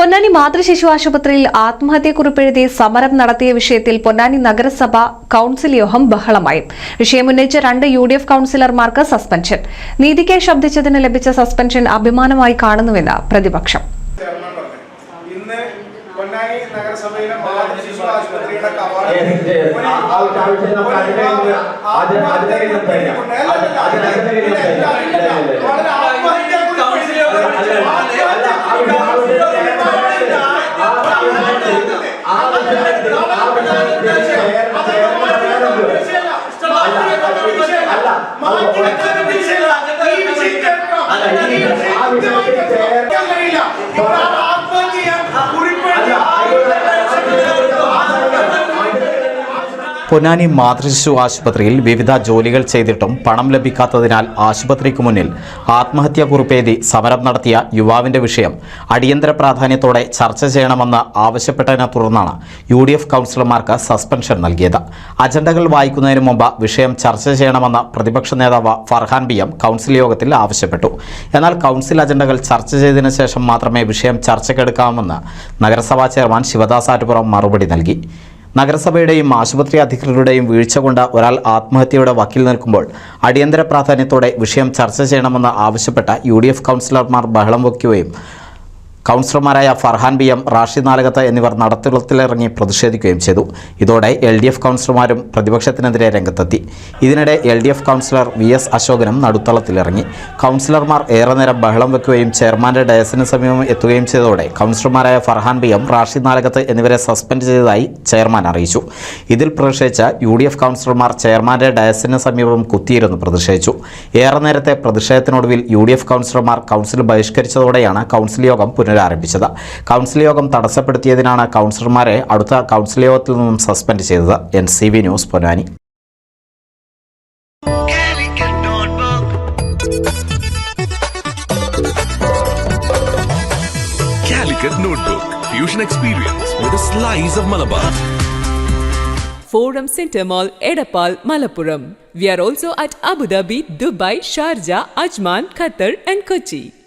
പൊന്നാനി മാതൃശിശു ആശുപത്രിയിൽ ആത്മഹത്യക്കുറിപ്പെഴുതി സമരം നടത്തിയ വിഷയത്തിൽ പൊന്നാനി നഗരസഭ കൌൺസിൽ യോഗം ബഹളമായി വിഷയമുന്നയിച്ച രണ്ട് യു ഡി എഫ് കൌൺസിലർമാർക്ക് സസ്പെൻഷൻ നീതിക്കെ ശബ്ദിച്ചതിന് ലഭിച്ച സസ്പെൻഷൻ അഭിമാനമായി കാണുന്നുവെന്ന് പ്രതിപക്ഷം ചെയർമാൻ അല്ല, പൊന്നാനി മാതൃശിശു ആശുപത്രിയിൽ വിവിധ ജോലികൾ ചെയ്തിട്ടും പണം ലഭിക്കാത്തതിനാൽ ആശുപത്രിക്ക് മുന്നിൽ ആത്മഹത്യാ കുറിപ്പേതി സമരം നടത്തിയ യുവാവിന്റെ വിഷയം അടിയന്തര പ്രാധാന്യത്തോടെ ചർച്ച ചെയ്യണമെന്ന് ആവശ്യപ്പെട്ടതിനെ തുടർന്നാണ് യു ഡി എഫ് കൗൺസിലർമാർക്ക് സസ്പെൻഷൻ നൽകിയത്. അജണ്ടകൾ വായിക്കുന്നതിന് മുമ്പ് വിഷയം ചർച്ച ചെയ്യണമെന്ന് പ്രതിപക്ഷ നേതാവ് ഫർഹാൻ ബി എം കൗൺസിൽ യോഗത്തിൽ ആവശ്യപ്പെട്ടു. എന്നാൽ കൗൺസിൽ അജണ്ടകൾ ചർച്ച ചെയ്തതിനു ശേഷം മാത്രമേ വിഷയം ചർച്ചയ്ക്കെടുക്കാമെന്ന് നഗരസഭാ ചെയർമാൻ ശിവദാസ് ആറ്റുപുറം മറുപടി നൽകി. നഗരസഭയുടെയും ആശുപത്രി അധികൃതരുടെയും വീഴ്ച കൊണ്ട് ഒരാൾ ആത്മഹത്യയുടെ വക്കിൽ നിൽക്കുമ്പോൾ അടിയന്തര പ്രാധാന്യത്തോടെ വിഷയം ചർച്ച ചെയ്യണമെന്ന് ആവശ്യപ്പെട്ട യു ഡി എഫ് കൗൺസിലർമാർ ബഹളം വയ്ക്കുകയും കൗൺസിലർമാരായ ഫർഹാൻ ബി എം റാഷിദ് നാലകത്ത് എന്നിവർ നടത്തളത്തിലിറങ്ങി പ്രതിഷേധിക്കുകയും ചെയ്തു. ഇതോടെ എൽ ഡി എഫ് കൗൺസിലർമാരും പ്രതിപക്ഷത്തിനെതിരെ രംഗത്തെത്തി. ഇതിനിടെ L D F councillor V S അശോകനും നടുത്തളത്തിലിറങ്ങി. കൗൺസിലർമാർ ഏറെ നേരം ബഹളം വെക്കുകയും ചെയർമാന്റെ ഡയസിന് സമീപം എത്തുകയും ചെയ്തതോടെ കൗൺസിലർമാരായ ഫർഹാൻ ബി എം റാഷിദ് നാലകത്ത് എന്നിവരെ സസ്പെൻഡ് ചെയ്തതായി ചെയർമാൻ അറിയിച്ചു. ഇതിൽ പ്രതിഷേധിച്ച യു ഡി എഫ് കൗൺസിലർമാർ ചെയർമാന്റെ ഡയസിന് സമീപം കുത്തിയിരുന്നു പ്രതിഷേധിച്ചു. ഏറെ നേരത്തെ പ്രതിഷേധത്തിനൊടുവിൽ യു ഡി എഫ് കൗൺസിലർമാർ കൗൺസിൽ ബഹിഷ്കരിച്ചതോടെയാണ് കൗൺസിൽ യോഗം പുനരാരംഭിച്ചത് കൗൺസിൽ യോഗം തടസ്സപ്പെടുത്തിയതിനാണ് കൗൺസിലർമാരെ അടുത്ത കൗൺസിൽ യോഗത്തിൽ നിന്നും സസ്പെൻഡ് ചെയ്തത് N C V news Ponnani Calicut Notebook. Fusion experience with a slice of Malabar. Forum Center Mall, Edapal, Malappuram. We are also at Abu Dhabi, Dubai, Sharjah, Ajman, Qatar, and Kochi.